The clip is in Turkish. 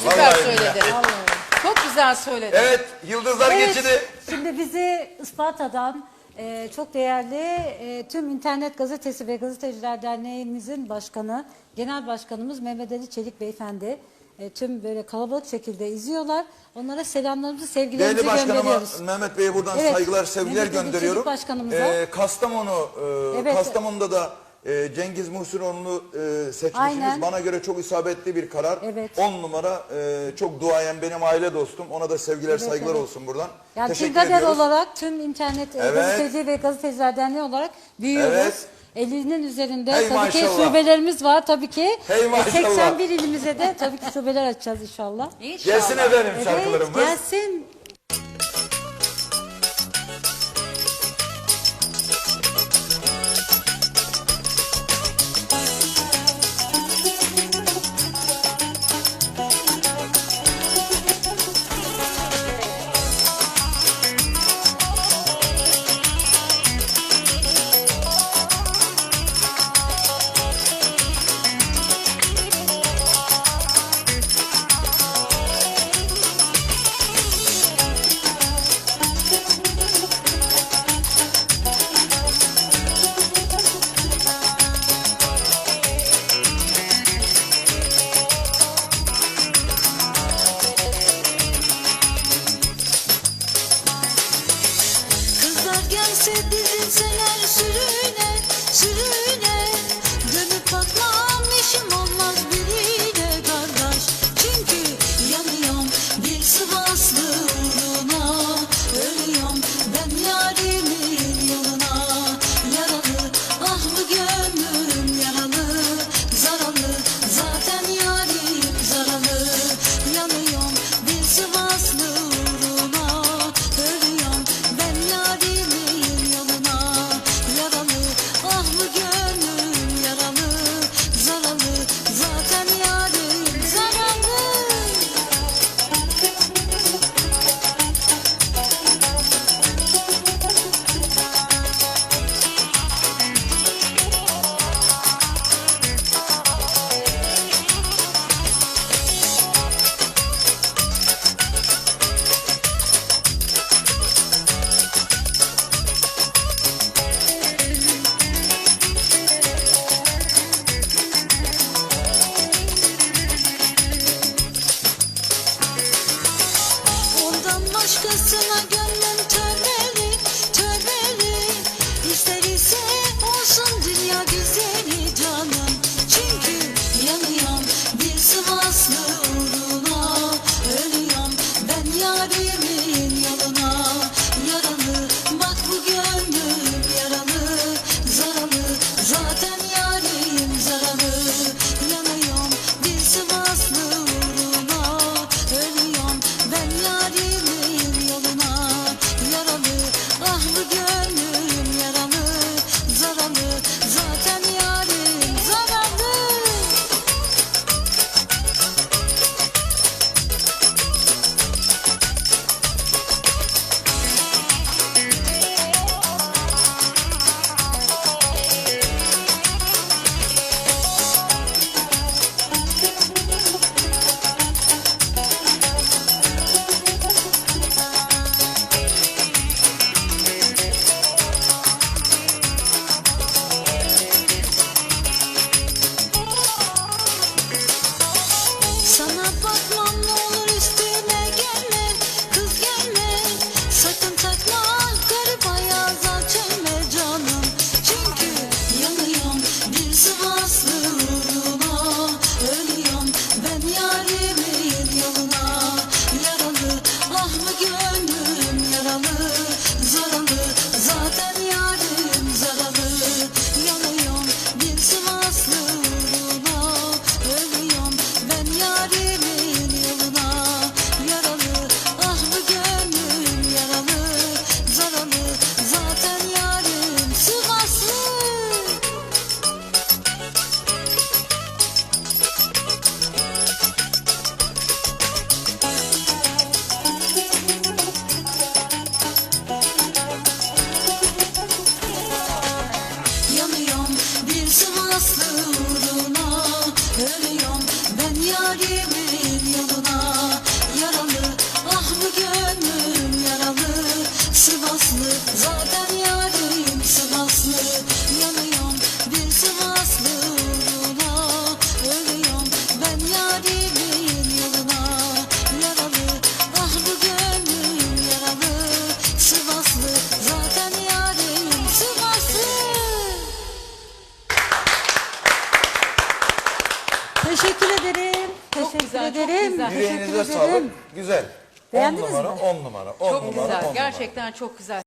süper Vallahi söyledin. Çok güzel söyledin. Evet Yıldızlar Evet, geçidi. Şimdi bizi Isparta'dan e, çok değerli e, tüm İnternet Gazetesi ve Gazeteciler Derneğimizin başkanı, genel başkanımız Mehmet Ali Çelik Beyefendi e, tüm böyle kalabalık şekilde izliyorlar. Onlara selamlarımızı, sevgilerimizi Değerli başkanıma gönderiyoruz. Mehmet Bey'e buradan Evet, saygılar, sevgiler Mehmet Ali gönderiyorum. Çelik başkanımıza. Ee, Kastamonu, e, Evet. Kastamonu'da da e, Cengiz Muhsinoğlu'nu e, seçmişsiniz. Aynen. Bana göre çok isabetli bir karar. Evet. 10 numara e, çok duayen benim aile dostum. Ona da sevgiler, Evet, saygılar evet. olsun buradan. Yani Teşekkür ediyoruz. olarak tüm internet e, Evet. gazeteci ve gazeteciler derneği olarak büyüyoruz. Evet. 50'nin üzerinde Hey tabii ki maşallah. şubelerimiz var tabii ki. Hey E, maşallah. 81 ilimize de tabii ki şubeler açacağız inşallah. İnşallah. Gelsin efendim Evet şarkılarımız. gelsin. Gelse dizilseler sürüne sürüne. Dönüp bakmam işim olmaz birine başkasına gönlüm tövbeli, Bir sımsıklığına Ölüyorum. Ben yarimi Teşekkür ederim. Çok Teşekkür güzel, çok ederim. güzel. Teşekkür Yüreğinize ederim. sağlık. Güzel. 10 Beğendiniz numara, mi? 10 numara, 10 Çok numara, 10 güzel. numara. Gerçekten çok güzel.